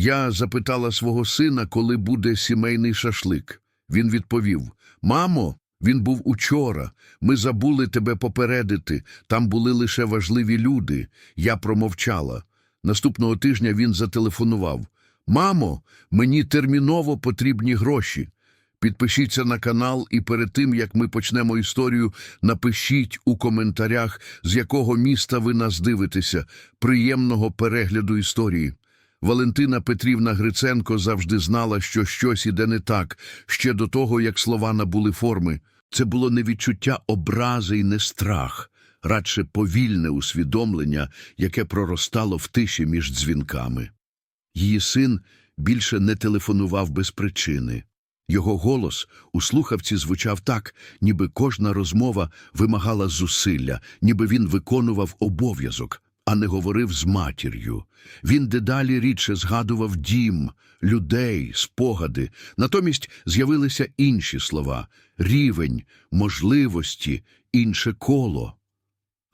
Я запитала свого сина, коли буде сімейний шашлик. Він відповів: Мамо, він був учора. Ми забули тебе попередити. Там були лише важливі люди. Я промовчала. Наступного тижня він зателефонував. Мамо, мені терміново потрібні гроші. Підпишіться на канал і перед тим, як ми почнемо історію, напишіть у коментарях, з якого міста ви нас дивитеся. Приємного перегляду історії. Валентина Петрівна Гриценко завжди знала, що щось іде не так, ще до того, як слова набули форми. Це було не відчуття образи і не страх, радше повільне усвідомлення, яке проростало в тиші між дзвінками. Її син більше не телефонував без причини. Його голос у слухавці звучав так, ніби кожна розмова вимагала зусилля, ніби він виконував обов'язок, а не говорив з матір'ю. Він дедалі рідше згадував дім, людей, спогади. Натомість з'явилися інші слова – рівень, можливості, інше коло.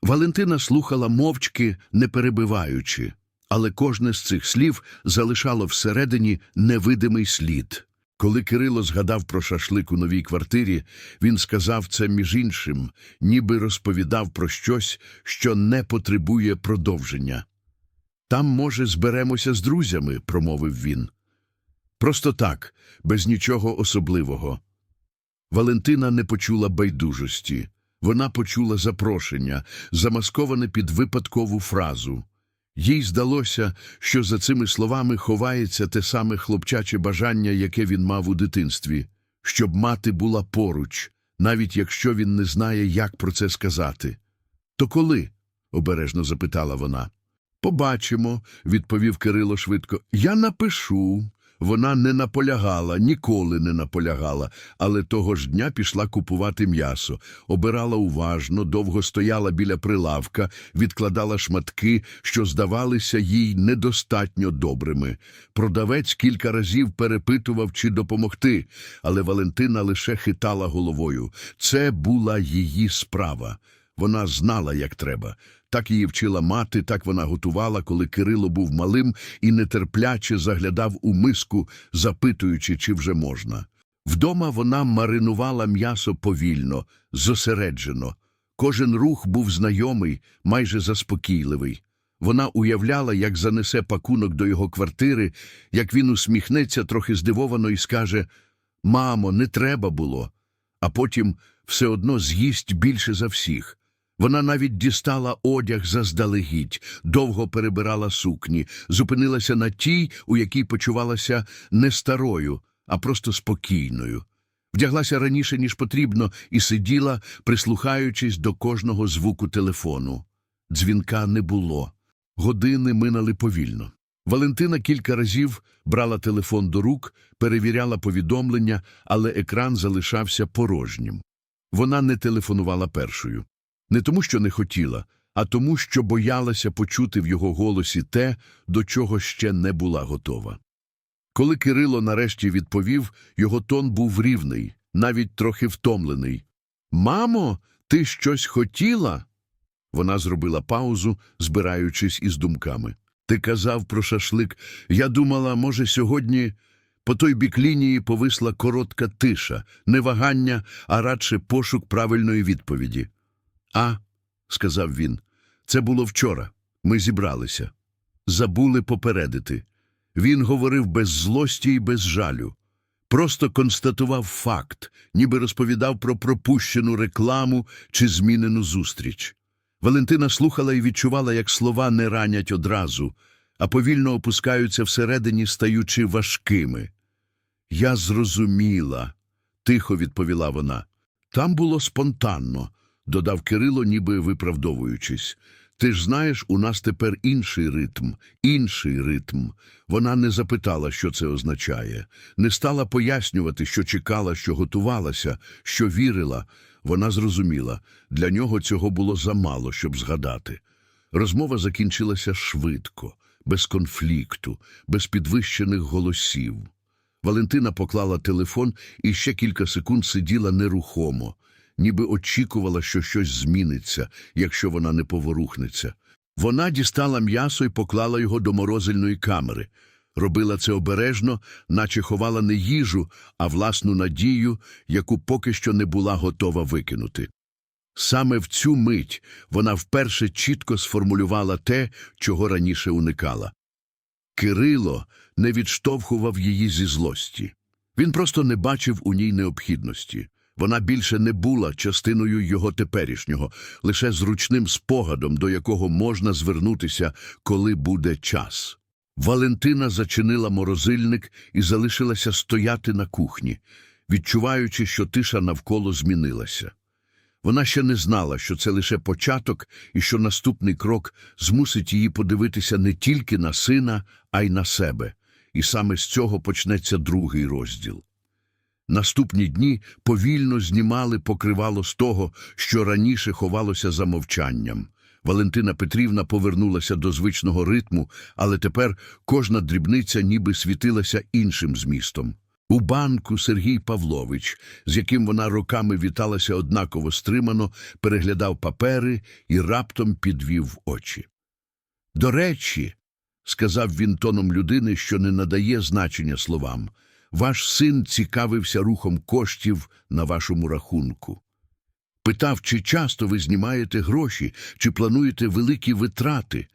Валентина слухала мовчки, не перебиваючи, але кожне з цих слів залишало всередині невидимий слід. Коли Кирило згадав про шашлик у новій квартирі, він сказав це між іншим, ніби розповідав про щось, що не потребує продовження. Там, може, зберемося з друзями, промовив він. Просто так, без нічого особливого. Валентина не почула байдужості. Вона почула запрошення, замасковане під випадкову фразу. Їй здалося, що за цими словами ховається те саме хлопчаче бажання, яке він мав у дитинстві, щоб мати була поруч, навіть якщо він не знає, як про це сказати. То коли? обережно запитала вона. Побачимо, відповів Кирило швидко. Я напишу. Вона не наполягала, ніколи не наполягала, але того ж дня пішла купувати м'ясо, обирала уважно, довго стояла біля прилавка, відкладала шматки, що здавалися їй недостатньо добрими. Продавець кілька разів перепитував, чи допомогти, але Валентина лише хитала головою. Це була її справа. Вона знала, як треба. Так її вчила мати, так вона готувала, коли Кирило був малим і нетерпляче заглядав у миску, запитуючи, чи вже можна. Вдома вона маринувала м'ясо повільно, зосереджено. Кожен рух був знайомий, майже заспокійливий. Вона уявляла, як занесе пакунок до його квартири, як він усміхнеться трохи здивовано і скаже «Мамо, не треба було», а потім все одно з'їсть більше за всіх. Вона навіть дістала одяг заздалегідь, довго перебирала сукні, зупинилася на тій, у якій почувалася не старою, а просто спокійною. Вдяглася раніше, ніж потрібно, і сиділа, прислухаючись до кожного звуку телефону. Дзвінка не було. Години минали повільно. Валентина кілька разів брала телефон до рук, перевіряла повідомлення, але екран залишався порожнім. Вона не телефонувала першою. Не тому, що не хотіла, а тому, що боялася почути в його голосі те, до чого ще не була готова. Коли Кирило нарешті відповів, його тон був рівний, навіть трохи втомлений. Мамо, ти щось хотіла? Вона зробила паузу, збираючись із думками. Ти казав про шашлик. Я думала, може, сьогодні по той бік лінії повисла коротка тиша, не вагання, а радше пошук правильної відповіді. А, сказав він, це було вчора. Ми зібралися. Забули попередити. Він говорив без злості і без жалю. Просто констатував факт, ніби розповідав про пропущену рекламу чи змінену зустріч. Валентина слухала і відчувала, як слова не ранять одразу, а повільно опускаються всередині, стаючи важкими. Я зрозуміла, тихо відповіла вона. Там було спонтанно, додав Кирило, ніби виправдовуючись. Ти ж знаєш, у нас тепер інший ритм, інший ритм. Вона не запитала, що це означає, не стала пояснювати, що чекала, що готувалася, що вірила. Вона зрозуміла, для нього цього було замало, щоб згадати. Розмова закінчилася швидко, без конфлікту, без підвищених голосів. Валентина поклала телефон і ще кілька секунд сиділа нерухомо, ніби очікувала, що щось зміниться, якщо вона не поворухнеться. Вона дістала м'ясо і поклала його до морозильної камери. Робила це обережно, наче ховала не їжу, а власну надію, яку поки що не була готова викинути. Саме в цю мить вона вперше чітко сформулювала те, чого раніше уникала. Кирило не відштовхував її зі злості. Він просто не бачив у ній необхідності. Вона більше не була частиною його теперішнього, лише зручним спогадом, до якого можна звернутися, коли буде час. Валентина зачинила морозильник і залишилася стояти на кухні, відчуваючи, що тиша навколо змінилася. Вона ще не знала, що це лише початок і що наступний крок змусить її подивитися не тільки на сина, а й на себе. І саме з цього почнеться другий розділ. Наступні дні повільно знімали покривало з того, що раніше ховалося за мовчанням. Валентина Петрівна повернулася до звичного ритму, але тепер кожна дрібниця ніби світилася іншим змістом. У банку Сергій Павлович, з яким вона роками віталася однаково стримано, переглядав папери і раптом підвів очі. До речі, сказав він тоном людини, що не надає значення словам, ваш син цікавився рухом коштів на вашому рахунку. Питав, чи часто ви знімаєте гроші, чи плануєте великі витрати.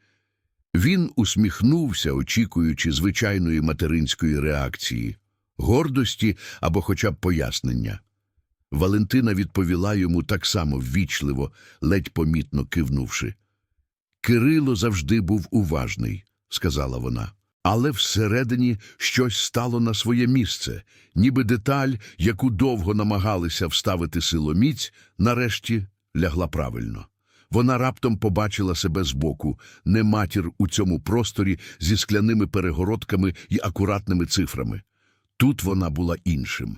Він усміхнувся, очікуючи звичайної материнської реакції, гордості або хоча б пояснення. Валентина відповіла йому так само ввічливо, ледь помітно кивнувши. Кирило завжди був уважний, сказала вона. Але всередині щось стало на своє місце, ніби деталь, яку довго намагалися вставити силоміць, нарешті лягла правильно. Вона раптом побачила себе збоку, не матір у цьому просторі зі скляними перегородками і акуратними цифрами. Тут вона була іншим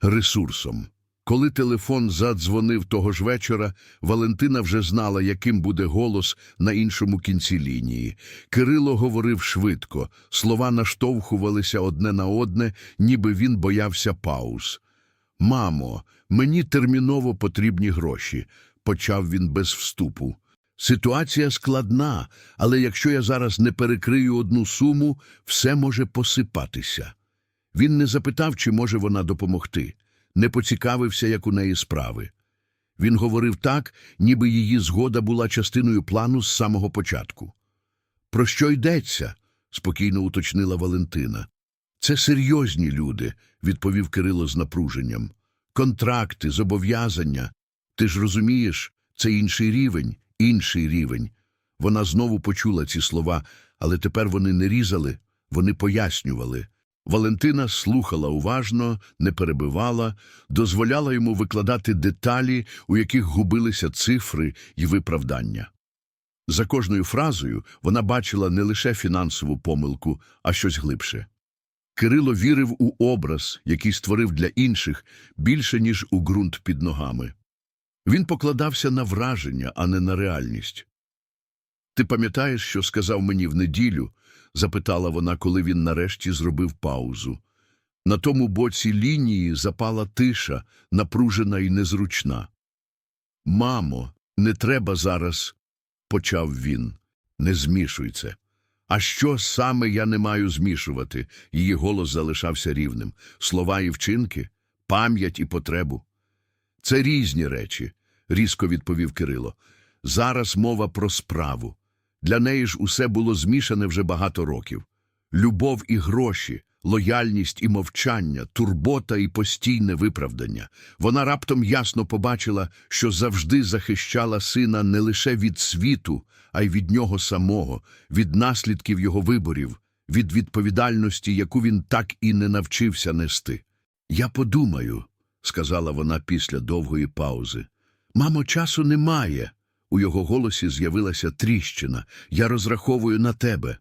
ресурсом. Коли телефон задзвонив того ж вечора, Валентина вже знала, яким буде голос на іншому кінці лінії. Кирило говорив швидко, слова наштовхувалися одне на одне, ніби він боявся пауз. Мамо, мені терміново потрібні гроші, почав він без вступу. Ситуація складна, але якщо я зараз не перекрию одну суму, все може посипатися. Він не запитав, чи може вона допомогти не поцікавився, як у неї справи. Він говорив так, ніби її згода була частиною плану з самого початку. Про що йдеться? спокійно уточнила Валентина. Це серйозні люди, відповів Кирило з напруженням. Контракти, зобов'язання. Ти ж розумієш, це інший рівень, інший рівень. Вона знову почула ці слова, але тепер вони не різали, вони пояснювали. Валентина слухала уважно, не перебивала, дозволяла йому викладати деталі, у яких губилися цифри і виправдання. За кожною фразою вона бачила не лише фінансову помилку, а щось глибше. Кирило вірив у образ, який створив для інших, більше, ніж у ґрунт під ногами. Він покладався на враження, а не на реальність. Ти пам'ятаєш, що сказав мені в неділю? Запитала вона, коли він нарешті зробив паузу. На тому боці лінії запала тиша, напружена і незручна. Мамо, не треба зараз, почав він. Не змішуй це. А що саме я не маю змішувати? Її голос залишався рівним. Слова і вчинки, пам'ять і потребу. Це різні речі, різко відповів Кирило. Зараз мова про справу. Для неї ж усе було змішане вже багато років. Любов і гроші, лояльність і мовчання, турбота і постійне виправдання. Вона раптом ясно побачила, що завжди захищала сина не лише від світу, а й від нього самого, від наслідків його виборів, від відповідальності, яку він так і не навчився нести. Я подумаю, сказала вона після довгої паузи. Мамо, часу немає. У його голосі з'явилася тріщина. Я розраховую на тебе.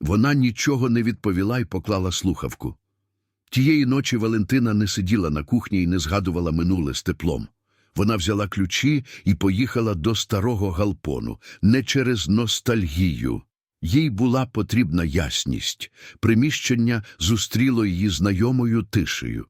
Вона нічого не відповіла і поклала слухавку. Тієї ночі Валентина не сиділа на кухні і не згадувала минуле з теплом. Вона взяла ключі і поїхала до старого галпону, не через ностальгію. Їй була потрібна ясність. Приміщення зустріло її знайомою тишею.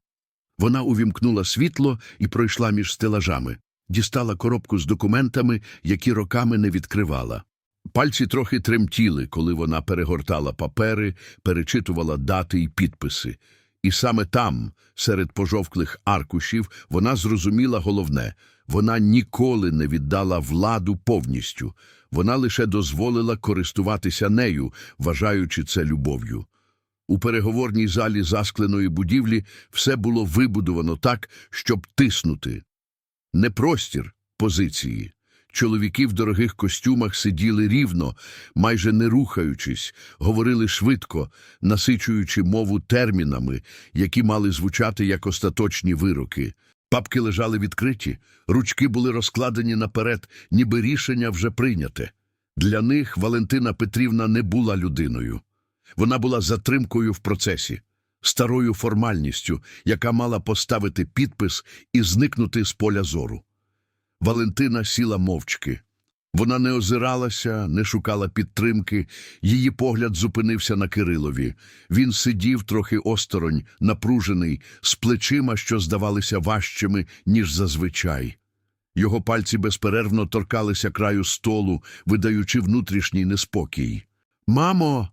Вона увімкнула світло і пройшла між стелажами дістала коробку з документами, які роками не відкривала. Пальці трохи тремтіли, коли вона перегортала папери, перечитувала дати і підписи. І саме там, серед пожовклих аркушів, вона зрозуміла головне – вона ніколи не віддала владу повністю. Вона лише дозволила користуватися нею, вважаючи це любов'ю. У переговорній залі заскленої будівлі все було вибудовано так, щоб тиснути. Не простір позиції. Чоловіки в дорогих костюмах сиділи рівно, майже не рухаючись, говорили швидко, насичуючи мову термінами, які мали звучати як остаточні вироки. Папки лежали відкриті, ручки були розкладені наперед, ніби рішення вже прийняте. Для них Валентина Петрівна не була людиною. Вона була затримкою в процесі, старою формальністю, яка мала поставити підпис і зникнути з поля зору. Валентина сіла мовчки. Вона не озиралася, не шукала підтримки, її погляд зупинився на Кирилові. Він сидів трохи осторонь, напружений, з плечима, що здавалися важчими, ніж зазвичай. Його пальці безперервно торкалися краю столу, видаючи внутрішній неспокій. Мамо.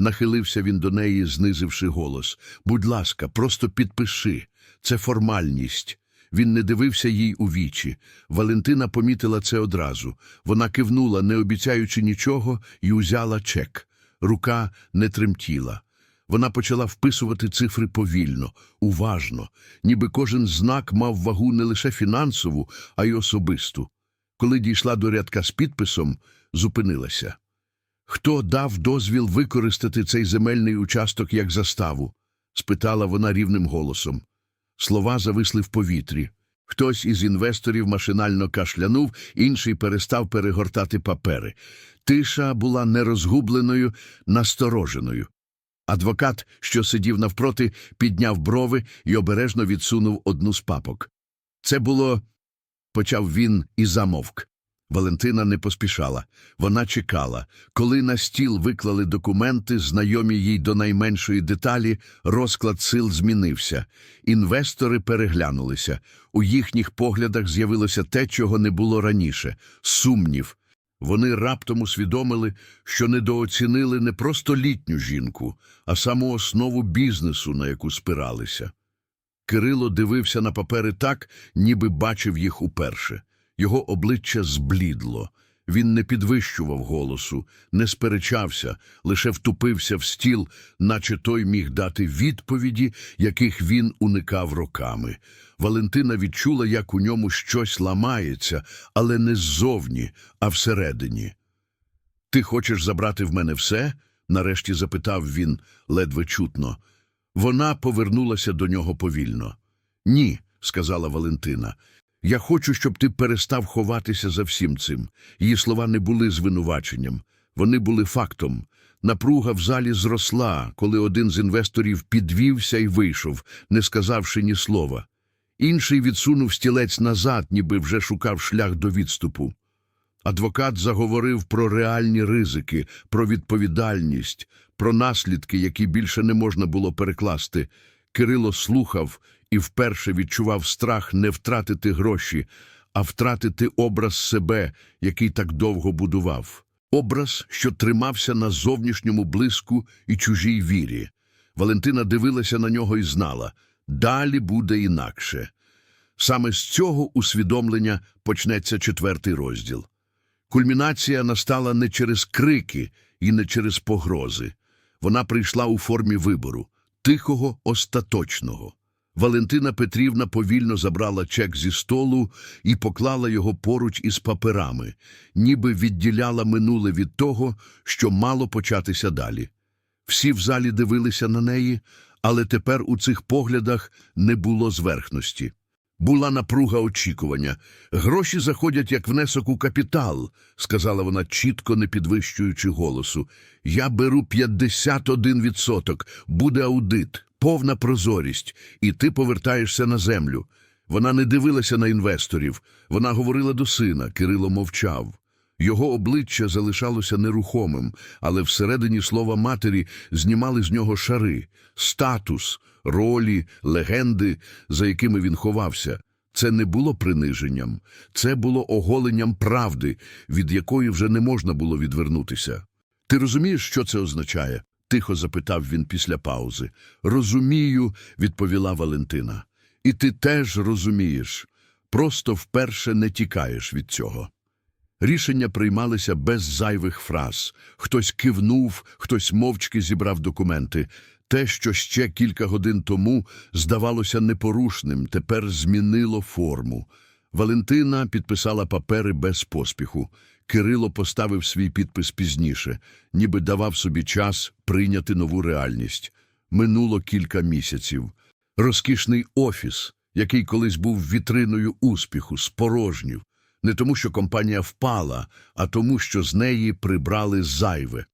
Нахилився він до неї, знизивши голос. Будь ласка, просто підпиши. Це формальність. Він не дивився їй у вічі. Валентина помітила це одразу. Вона кивнула, не обіцяючи нічого, і узяла чек. Рука не тремтіла. Вона почала вписувати цифри повільно, уважно, ніби кожен знак мав вагу не лише фінансову, а й особисту. Коли дійшла до рядка з підписом, зупинилася. Хто дав дозвіл використати цей земельний участок як заставу? спитала вона рівним голосом. Слова зависли в повітрі. Хтось із інвесторів машинально кашлянув, інший перестав перегортати папери. Тиша була нерозгубленою, настороженою. Адвокат, що сидів навпроти, підняв брови і обережно відсунув одну з папок. Це було, почав він і замовк. Валентина не поспішала. Вона чекала. Коли на стіл виклали документи, знайомі їй до найменшої деталі, розклад сил змінився. Інвестори переглянулися. У їхніх поглядах з'явилося те, чого не було раніше – сумнів. Вони раптом усвідомили, що недооцінили не просто літню жінку, а саму основу бізнесу, на яку спиралися. Кирило дивився на папери так, ніби бачив їх уперше. Його обличчя зблідло. Він не підвищував голосу, не сперечався, лише втупився в стіл, наче той міг дати відповіді, яких він уникав роками. Валентина відчула, як у ньому щось ламається, але не ззовні, а всередині. Ти хочеш забрати в мене все? нарешті запитав він, ледве чутно. Вона повернулася до нього повільно. Ні, сказала Валентина. Я хочу, щоб ти перестав ховатися за всім цим. Її слова не були звинуваченням, вони були фактом. Напруга в залі зросла, коли один з інвесторів підвівся і вийшов, не сказавши ні слова. Інший відсунув стілець назад, ніби вже шукав шлях до відступу. Адвокат заговорив про реальні ризики, про відповідальність, про наслідки, які більше не можна було перекласти. Кирило слухав і вперше відчував страх не втратити гроші, а втратити образ себе, який так довго будував. Образ, що тримався на зовнішньому блиску і чужій вірі. Валентина дивилася на нього і знала – далі буде інакше. Саме з цього усвідомлення почнеться четвертий розділ. Кульмінація настала не через крики і не через погрози. Вона прийшла у формі вибору – тихого, остаточного. Валентина Петрівна повільно забрала чек зі столу і поклала його поруч із паперами, ніби відділяла минуле від того, що мало початися далі. Всі в залі дивилися на неї, але тепер у цих поглядах не було зверхності. Була напруга очікування. Гроші заходять як внесок у капітал, сказала вона, чітко не підвищуючи голосу. Я беру 51%, буде аудит, повна прозорість, і ти повертаєшся на землю. Вона не дивилася на інвесторів, вона говорила до сина, Кирило мовчав. Його обличчя залишалося нерухомим, але всередині слова матері знімали з нього шари, статус, ролі, легенди, за якими він ховався. Це не було приниженням, це було оголенням правди, від якої вже не можна було відвернутися. Ти розумієш, що це означає? Тихо запитав він після паузи. Розумію, відповіла Валентина. І ти теж розумієш. Просто вперше не тікаєш від цього. Рішення приймалися без зайвих фраз. Хтось кивнув, хтось мовчки зібрав документи. Те, що ще кілька годин тому здавалося непорушним, тепер змінило форму. Валентина підписала папери без поспіху. Кирило поставив свій підпис пізніше, ніби давав собі час прийняти нову реальність. Минуло кілька місяців. Розкішний офіс, який колись був вітриною успіху, спорожнів. Не тому, що компанія впала, а тому, що з неї прибрали зайве.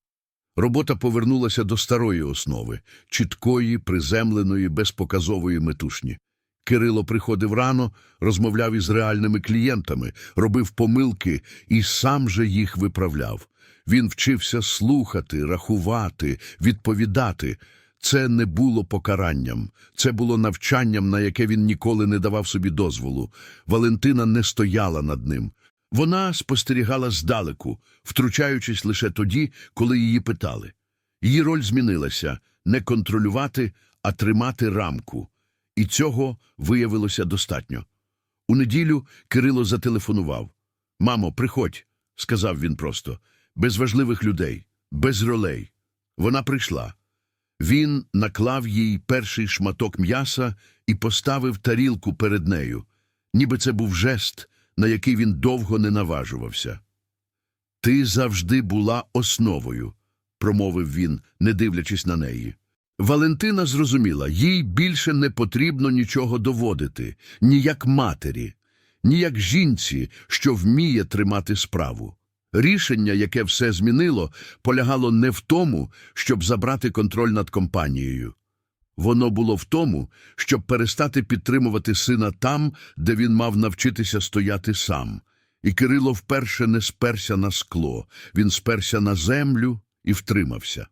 Робота повернулася до старої основи – чіткої, приземленої, безпоказової метушні. Кирило приходив рано, розмовляв із реальними клієнтами, робив помилки і сам же їх виправляв. Він вчився слухати, рахувати, відповідати. Це не було покаранням, це було навчанням, на яке він ніколи не давав собі дозволу. Валентина не стояла над ним. Вона спостерігала здалеку, втручаючись лише тоді, коли її питали. Її роль змінилася – не контролювати, а тримати рамку. І цього виявилося достатньо. У неділю Кирило зателефонував. «Мамо, приходь», – сказав він просто, – «без важливих людей, без ролей». Вона прийшла. Він наклав їй перший шматок м'яса і поставив тарілку перед нею, ніби це був жест, на який він довго не наважувався. «Ти завжди була основою», – промовив він, не дивлячись на неї. Валентина зрозуміла, їй більше не потрібно нічого доводити, ні як матері, ні як жінці, що вміє тримати справу. Рішення, яке все змінило, полягало не в тому, щоб забрати контроль над компанією. Воно було в тому, щоб перестати підтримувати сина там, де він мав навчитися стояти сам. І Кирило вперше не сперся на скло, він сперся на землю і втримався.